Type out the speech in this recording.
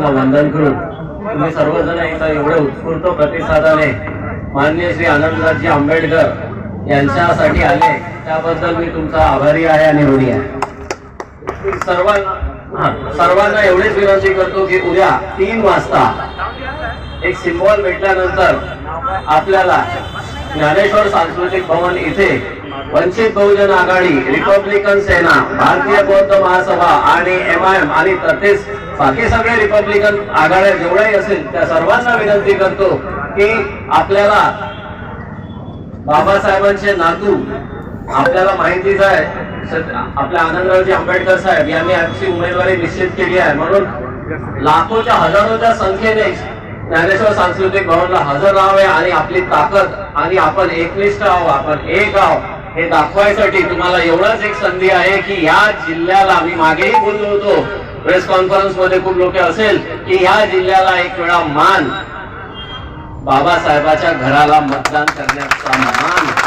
वंदन करून तुम्ही सर्वजण इथं एवढे उत्स्फूर्त प्रतिसादाने मान्य श्री आनंदराजी आंबेडकर यांच्यासाठी आले. त्याबद्दल मी तुमचा आभारी आहे आणि ऋणी आहे. सर्वांना सर्वांना एवढीच विनंती करतो की उद्या तीन वाजता एक सिम्बॉल भेटल्यानंतर आपल्याला ज्ञानेश्वर सांस्कृतिक भवन इथे वंचित बहुजन आघाडी रिपब्लिकन सेना भारतीय बौद्ध महासभा आणि एम आय एम आणि तसेच बाकी सगळे रिपब्लिकन आघाड्या जेवढ्याही असेल त्या सर्वांना विनंती करतो की आपल्याला बाबासाहेबांचे नातू आपल्याला माहितीच आहे. आपल्या आनंदरावजी आंबेडकर साहेब यांनी आमची उमेदवारी निश्चित केली आहे. म्हणून लाखोच्या हजारोच्या संख्येने ज्ञानेश्वर सांस्कृतिक भवनला हजर राहावे आणि आपली ताकद आणि आपण एकनिष्ठ आहो आपण एक आहो हे दाखवायसाठी तुम्हाला एवढंच एक संधी आहे की या जिल्ह्याला आम्ही मागेही बोललो होतो. प्रेस कॉन्फरन्समध्ये खूप लोक असेल की ह्या जिल्ह्याला एक वेळा मान बाबासाहेबाच्या घराला मतदान करण्याचा मान